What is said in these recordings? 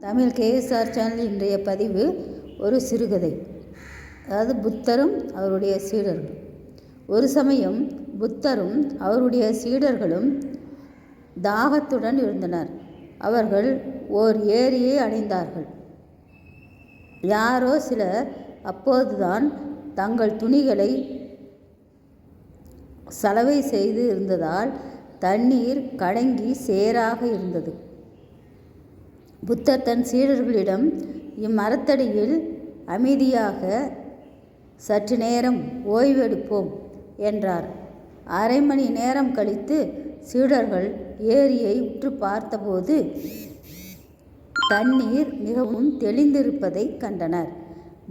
Tamil KSR channel இன்றைய பதிவு ஒரு சிறுகதை. அதாவது புத்தரும் அவருடைய சீடர்கள். ஒரு சமயம் புத்தரும் அவருடைய சீடர்களும் தாகத்துடன் இருந்தனர். அவர்கள் ஓர் ஏரியை அடைந்தார்கள் யாரோ சிலர் அப்போதுதான் தங்கள் துணிகளை சலவை செய்து இருந்ததால் தண்ணீர் கடங்கி சேராக இருந்தது. புத்தர் தன் சீடர்களிடம் இம்மரத்தடியில் அமைதியாக சற்று நேரம் ஓய்வெடுப்போம் என்றார். அரை மணி நேரம் கழித்து சீடர்கள் ஏரியை உற்று பார்த்தபோது தண்ணீர் மிகவும் தெளிந்திருப்பதை கண்டனர்.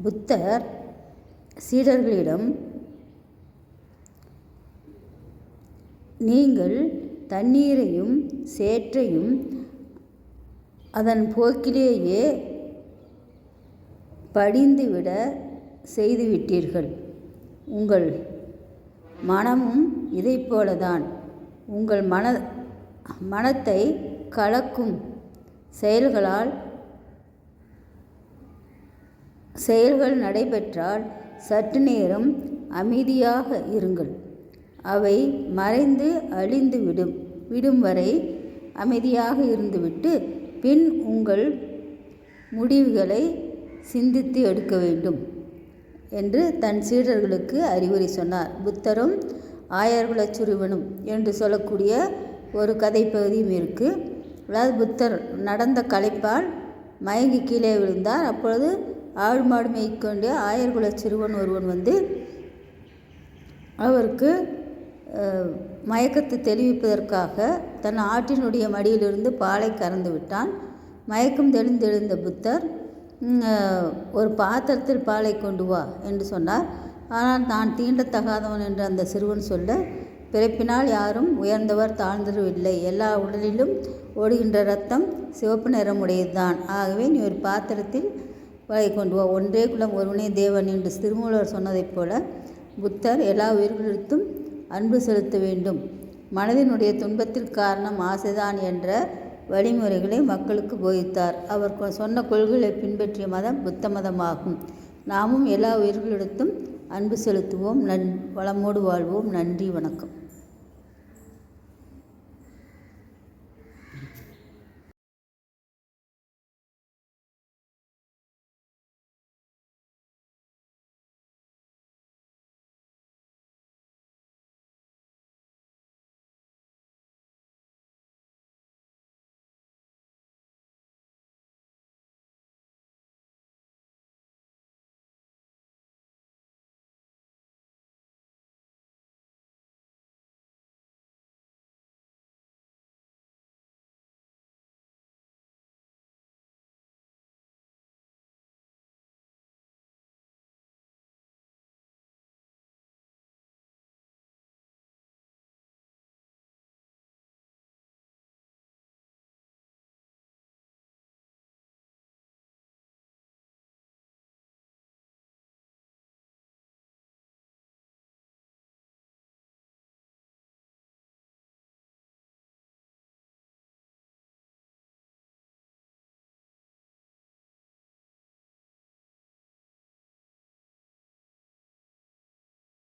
புத்தர் சீடர்களிடம் நீங்கள் தண்ணீரையும் சேற்றையும் அதன் போக்கிலேயே படிந்துவிட செய்துவிட்டீர்கள். உங்கள் மனமும் இதை போலதான் உங்கள் மன மனத்தை கலக்கும் செயல்களால் செயல்கள் நடைபெற்றால் சற்று நேரம் அமைதியாக இருங்கள். அவை மறைந்து அழிந்து விடும் விடும் வரை அமைதியாக இருந்துவிட்டு பின் உங்கள் முடிவுகளை சிந்தித்து எடுக்க வேண்டும் என்று தன் சீடர்களுக்கு அறிவுரை சொன்னார். புத்தரும் ஆயர்குலச் சிறுவனும் என்று சொல்லக்கூடிய ஒரு கதை பகுதியும் இருக்குது அதாவது புத்தர் நடந்த களைப்பால் மயங்கி கீழே விழுந்தார். அப்பொழுது ஆடு மாடு மேய்க்கொண்டு ஆயர்குலச் சிறுவன் ஒருவன் வந்து அவருக்கு மயக்கத்தை தெளிவிப்பதற்காக தன் ஆற்றினுடைய மடியிலிருந்து பாலை கறந்து விட்டான். மயக்கம் தெளிந்தெழுந்த புத்தர் ஒரு பாத்திரத்தில் பாலை கொண்டு வா என்று சொன்னார். ஆனால் தான் தீண்டத்தகாதவன் என்று அந்த சிறுவன் சொல்ல பிறப்பினால் யாரும் உயர்ந்தவர் தாழ்ந்தவில்லை எல்லா உடலிலும் ஓடுகின்ற ரத்தம் சிவப்பு நிறமுடையதுதான். ஆகவே நீ ஒரு பாத்திரத்தில் பாலை கொண்டு வா. ஒன்றே குலம் ஒருவனே தேவன் என்று திருமூலர் சொன்னதைப் போல புத்தர் எல்லா உயிர்களிடத்தும் அன்பு செலுத்த வேண்டும். மனதினுடைய துன்பத்திற்கு காரணம் ஆசைதான் என்ற வழிமுறைகளை மக்களுக்கு போதித்தார். அவர் சொன்ன கொள்கைகளை பின்பற்றிய மதம் புத்த மதமாகும். நாமும் எல்லா உயிர்களிடத்தும் அன்பு செலுத்துவோம். நன் வளமோடு வாழ்வோம். நன்றி வணக்கம்.